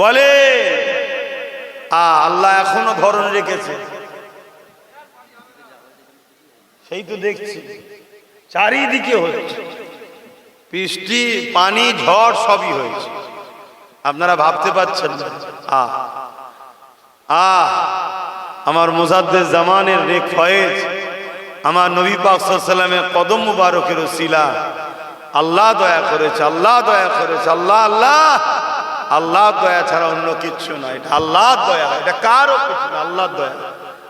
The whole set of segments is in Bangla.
বলে আল্লাহ এখনও ধরন রেখেছে। সেই তো দেখছি, চারিদিকে হচ্ছে বৃষ্টি, পানি, ঝড় সবই হয়েছে। আপনারা ভাবতে পারছেন আ আমার মুজাদ্দের জামানের রেখ ফয়েজ, আমার নবী পাক সাল্লামের কদম মুবারকের শিলা আল্লাহ দয়া করেছে, আল্লাহ দয়া করেছে, আল্লাহ আল্লাহ। আল্লাহ দয়া ছাড়া অন্য কিচ্ছু না এটা আল্লাহ দয়া। এটা কারও কিছু না আল্লাহ দয়া।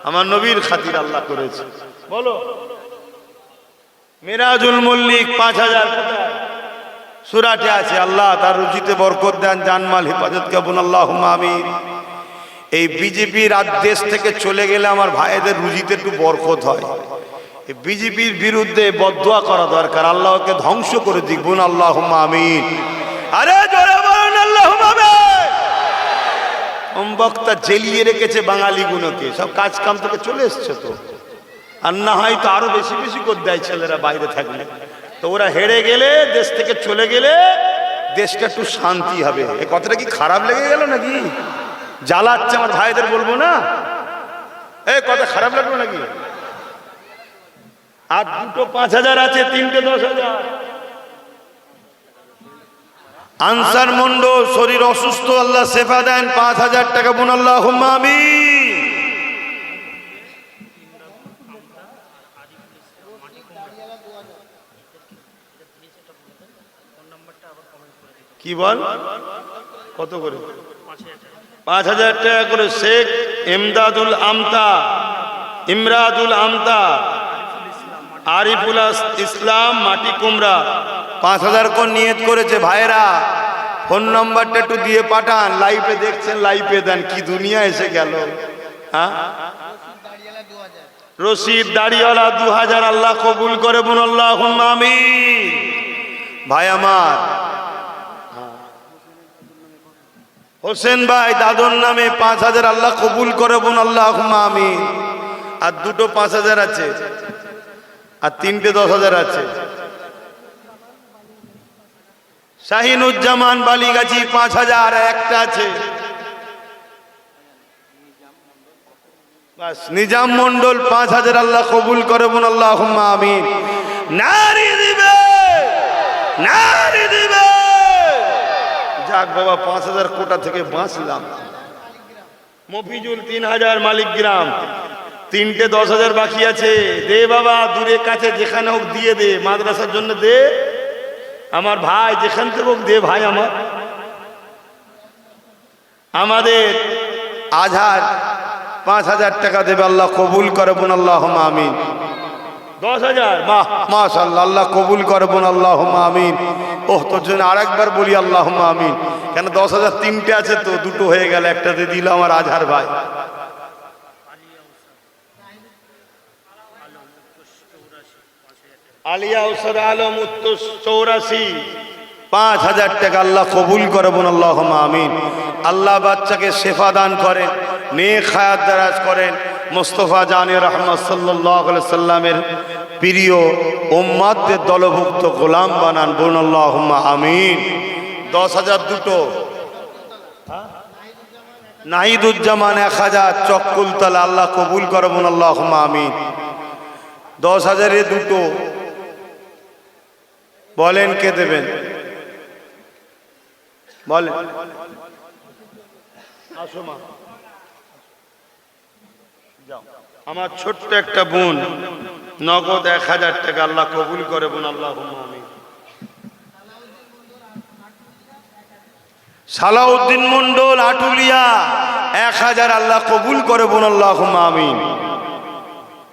আমার নবীর খাতির আল্লাহ করেছে। বলো। মিরাজুল মল্লিক পাঁচ হাজার। সুরাটে আছে, আল্লাহ তার রুজিতে বরকত দেন জানমাল হেফাজত কেবন আল্লাহ আমিন। এই বিজেপির দেশ থেকে চলে গেলে আমার ভাইদের রুজিতে একটু বরকত হয়। বিজেপির বিরুদ্ধে বদুয়া করা দরকার, আল্লাহকে ধ্বংস করে দিক বোন আল্লাহ আমিন। আরে জোরে বলুন আল্লাহ বক্তা জেলিয়ে রেখেছে বাঙালিগুলোকে। সব কাজ কাম থেকে চলে এসছে তো। আর না হয় তো আরও বেশি বেশি করে দেয় ছেলেরা বাইরে থাকলে। তো ওরা হেরে গেলে, দেশ থেকে চলে গেলে দেশটা একটু শান্তি হবে। এ কথাটা কি খারাপ লেগে গেল নাকি? জ্বালাচ্ছে আমার ভাইদের বলব না? এ কথা খারাপ লাগল নাকি? আর দুটো পাঁচ হাজার আছে, তিনটে দশ হাজার। আনসার মন্ড, শরীর অসুস্থ, আল্লাহ সেফা দেন, পাঁচ হাজার টাকা বোন আল্লাহ আমি কি বল? কত করে? পাঁচ হাজার টাকা করে শেখ এমদাদুল আমতা, ইমরাদুল আমতা, আরিফুল ইসলাম মাটি কুমড়া। পাঁচ হাজার কোন নিয়ত করেছে ভাইরা ফোন নম্বরটা একটু দিয়ে পাঠান। লাইভে দেখছেন, লাইভে দেন। কি দুনিয়া এসে গেল। হ্যাঁ? রশিদ দাড়িওয়ালা দু হাজার আল্লাহ কবুল করে বোন আল্লাহ আমি ভাই আমার। হোসেন ভাই, দাদর নামে পাঁচ হাজার আল্লাহ কবুল করে বোন আল্লাহ আমি আর দুটো পাঁচ হাজার আছে। আর তিনটে দশ হাজার আছে। শাহিনুজ্জামান বালিগাছি পাঁচ হাজার, একটা আছে। বাস, নিজাম মন্ডল পাঁচ হাজার আল্লাহ কবুল করে বোন আল্লাহ আমিন। নারী দিবে নারী দিবে। যাক বাবা, পাঁচ হাজার কোটা থেকে বাঁচলাম। মফিজুল তিন হাজার মালিক গ্রাম। তিনটে দশ হাজার বাকি আছে। দে বাবা, দূরে কাছে যেখানে হোক দিয়ে দে, মাদ্রাসার জন্য দে। আমার ভাই যেখান থেকে দে ভাই আমার। আমাদের আজহার পাঁচ হাজার টাকা দেবে, আল্লাহ কবুল করে বোন আল্লাহ আমিন। দশ হাজার? মাহ মাশাল্লাহ আল্লাহ কবুল করে বোন আল্লাহ আমিন। ওহ, তোর জন্য আর একবার বলি আল্লাহ আমিন। কেন, দশ হাজার তিনটে আছে তো, দুটো হয়ে গেল একটাতে দিল আমার আজহার ভাই। আলিয়া উসর আলম উত্তর চৌরাশি। পাঁচ হাজার টাকা আল্লাহ কবুল করে বোন আল্লাহ আমিন। আল্লাহ বাচ্চাকে শেফা দান করেন, নেক হায়াত দারাজ করেন। মোস্তফা জানে রহমত সাল্লাহ সাল্লামের প্রিয় ওম্মাদদের দলভুক্ত গোলাম বানান বোন আল্লাহ আমিন। দশ হাজার দুটো। নাহিদুজ্জামান এক হাজার, চক্কুলতলা, আল্লাহ কবুল করে বোন আল্লাহ আমিন। দশ হাজারে দুটো। বলেন কে দেবেন? বলেন। আমার ছোট্ট একটা বোন, নগদ এক হাজার টাকা আল্লাহ কবুল করে বোন আল্লাহ সালাউদ্দিন মন্ডল আটুলিয়া, এক হাজার আল্লাহ কবুল করে বোন আল্লাহ আমিন।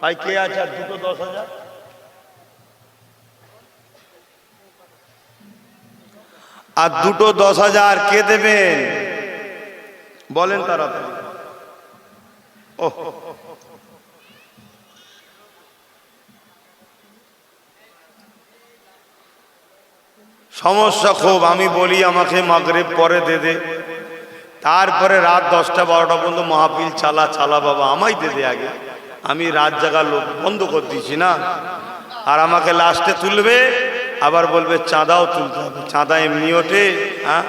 ভাই, কে আছে? দুটো দশ হাজার? আর দুটো দশ হাজার কে দেবেন? বলেন তারা ও সমস্যা খুব, আমি বলি আমাকে মাগরেব পরে দে দে। তারপরে রাত দশটা বারোটা পর্যন্ত মাহফিল চালা চালা বাবা আমাই দে দে আগে। আমি রাত জাগা লোক বন্ধ করে দিয়েছি না। আর আমাকে লাস্টে তুলবে আবার বলবে, চাঁদাও তুলতে হবে। চাঁদা এমনি ওঠে হ্যাঁ?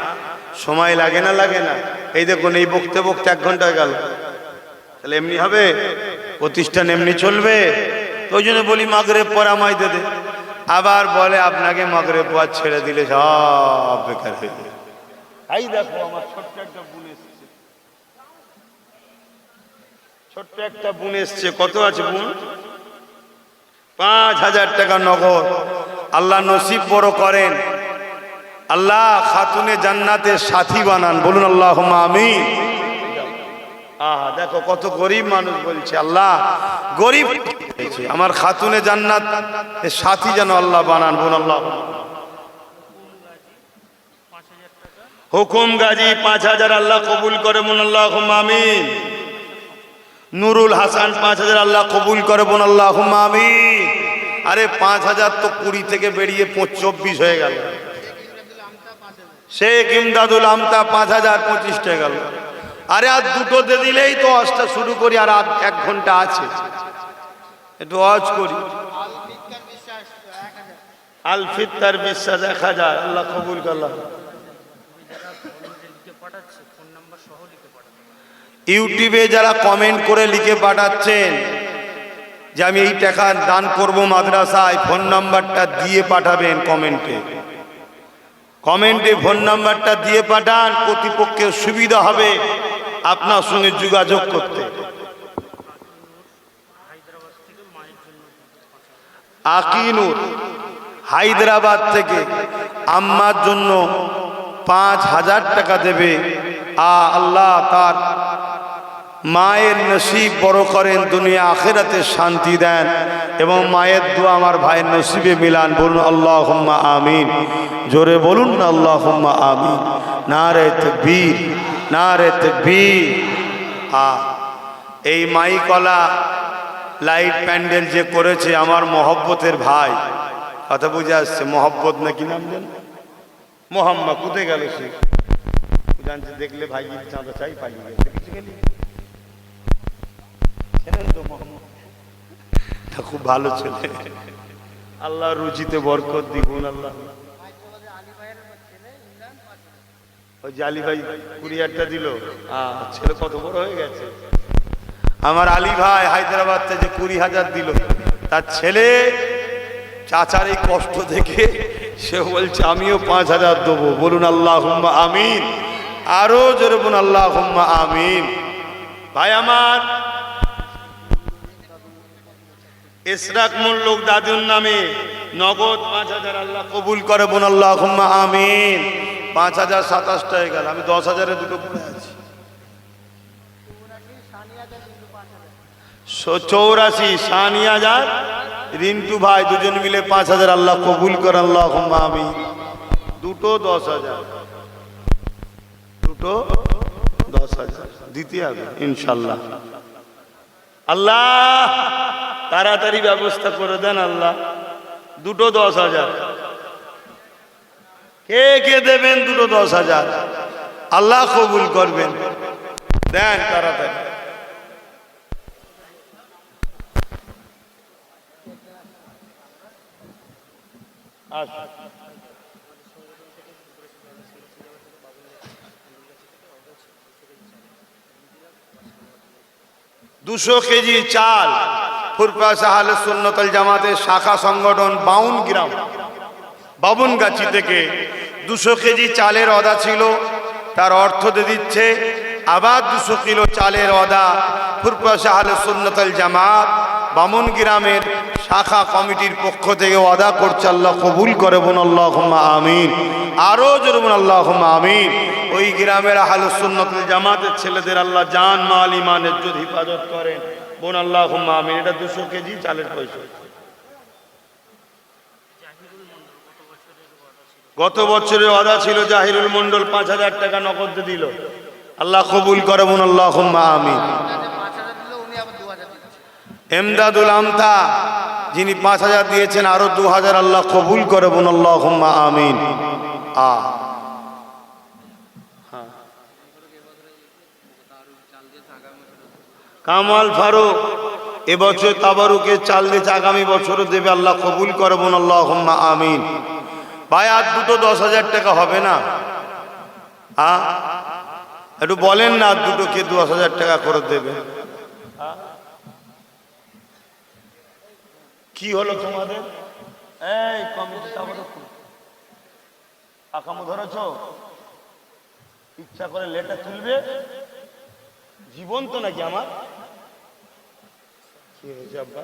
সময় লাগে না লাগে না। এই দেখুন, এই বকতে বকতে এক ঘণ্টা গেল। তাহলে এমনি হবে, প্রতিষ্ঠান এমনি চলবে। ওই জন্য বলি মাগরে পর আমায় আবার বলে, আপনাকে মাগরে পর ছেড়ে দিলে সব বেকার হয়ে যাবে। এই দেখো, আমার ছোট্ট একটা বোন এসছে। ছোট্ট একটা বোন এসছে। কত আছে বোন? পাঁচ হাজার টাকা নগদ। আল্লাহ নসিব বড় করেন। আল্লাহ খাতুনে জান্নাতের সাথী বানান। বলুন আল্লাহ আমি আহা, দেখো কত গরিব মানুষ বলছে, আল্লাহ গরিব আমার খাতুনে জান্নাত সাথী যেন আল্লাহ বানান। বলুন আল্লাহ হুকুম গাজী পাঁচ হাজার আল্লাহ কবুল করে, বলুন আল্লাহ আমিন। নুরুল হাসান পাঁচ হাজার আল্লাহ কবুল করে বোন আল্লাহ আমি আরে পাঁচ হাজার তো কুড়ি থেকে বেরিয়ে চব্বিশ হয়ে গেল। শেখ ইমদাদুল আমতা পাঁচ হাজার পঁচিশটা গেল। আরে আর দুটো দিয়ে দিলেই তো অজটা শুরু করি, আর এক ঘণ্টা আছে। একটু অজ করি। আল ফিত্তার বিশ্বাস এক হাজার, আল্লাহ কবুল করলাম ইউটিউবে যারা কমেন্ট করে লিখে পাঠাচ্ছেন যে আমি এই টাকা দান করব মাদ্রাসায়, ফোন নাম্বারটা দিয়ে পাঠাবেন কমেন্টে। কমেন্টে ফোন নাম্বারটা দিয়ে পাঠান, প্রতিপক্ষের সুবিধা হবে আপনার সঙ্গে যোগাযোগ করতে। আকিনুর হায়দ্রাবাদ থেকে আম্মার জন্য পাঁচ হাজার টাকা দেবে। আ, আল্লাহ তার মায়ের নসিব বড় করেন, দুনিয়া আখেরাতে শান্তি দেন। এবং মায়ের দোয়া আমার ভাইয়ের নসিবে মিলান। বলুন আল্লাহ হুম্মা আমিন। জোরে বলুন না আল্লাহ হুম্মা আমিন। না রে তকবীর না রে তকবীর। আ, এই মাইকলা লাইট প্যান্ডেল যে করেছে আমার মহব্বতের ভাই। কথা বুঝে আসছে, মহব্বত নাকি নাম জান মোহাম্মা কোথায় গেল সে? জানতে দেখলে ভাই চাঁদা চাই, পালিয়ে গেছে কিছু গেলি ছিলেন তো মোহাম্মদ তা খুব ভালো ছেলে। আল্লাহ রুচিতে বরকত দিগুন আল্লাহ। ওই যে আলী ভাই কুরিয়ারটা দিল। ছেলে কত বড় হয়ে গেছে। আমার আলী ভাই হায়দ্রাবাদ যে কুড়ি হাজার দিল। তার ছেলে চাচার এই কষ্ট দেখে সে বলছে, আমিও পাঁচ হাজার দেবো। বলুন আল্লাহ হুম্মা আমিন। আরও জোরে বলুন আল্লাহ আমিন। ভাই আমার ইসরাক লোক দাদুর নামে নগদ পাঁচ হাজার আল্লাহ কবুল করে বোন আল্লাহ আমিন। পাঁচ হাজার সাতাশটা হয়ে গেল, আমি দশ হাজারে দুটো পড়ে আছি। চৌরাশি সানি হাজার রিন্টু ভাই দুজন মিলে পাঁচ হাজার আল্লাহ কবুল করে আল্লাহ আমি দুটো দশ হাজার। দুটো দশ হাজার। হবে, ইনশাল্লাহ। আল্লাহ, তাড়াতাড়ি ব্যবস্থা করে দেন আল্লাহ। দুটো দশ হাজার। কে কে দেবেন দুটো দশ হাজার? আল্লাহ কবুল করবেন। দেন তাড়াতাড়ি। আসুন। দুশো কেজি চাল। ফুরপা সাহাল সুন্নতল জামাতের শাখা সংগঠন বাউন গ্রাম। বাবুনগাছি থেকে দুশো কেজি চালের অদা ছিল, তার অর্থ দিয়ে দিচ্ছে, আবার দুশো কিলো চালের অদা ফুরপা সাহাল সুন্নতল জামাত বামুন গ্রামের শাখা কমিটির পক্ষ থেকে অদা করছে আল্লাহ কবুল করে বোন আল্লাহ আমিন। আরও জোর বোন আল্লাহ আমিন। ওই গ্রামের আহলুসুন্নতুল জামাতের ছেলেদের আল্লাহ জান, মাল ইমানের যদি হেফাজত করেন। বোন আল্লাহ আমিন। এটা দুশো কেজি চালের পয়সা। গত বছরের অদা ছিল জাহিরুল মন্ডল পাঁচ হাজার টাকা নগদ দিল। আল্লাহ কবুল করে বোন আল্লাহ আমিন। এমদাদুল আমতা, যিনি পাঁচ হাজার দিয়েছেন, আরও দু হাজার আল্লাহ কবুল করে বোন আল্লাহ আমিন। আ। কামাল ফারুক, এবছর তাবারুকে চাল দিয়েছে আগামী বছরও দেবে আল্লাহ কবুল করে বোন আল্লাহ আমিন। ভাই, আর দুটো দশ হাজার টাকা হবে না? হ্যাঁ একটু বলেন না আর দুটো কে দশ হাজার টাকা করে দেবে। কি হলো তোমাদের? এই, কমিটি ধরেছ? ইচ্ছা করে লেটা তুলবে? জীবন্ত নাকি আমার? কি হয়েছে আব্বা?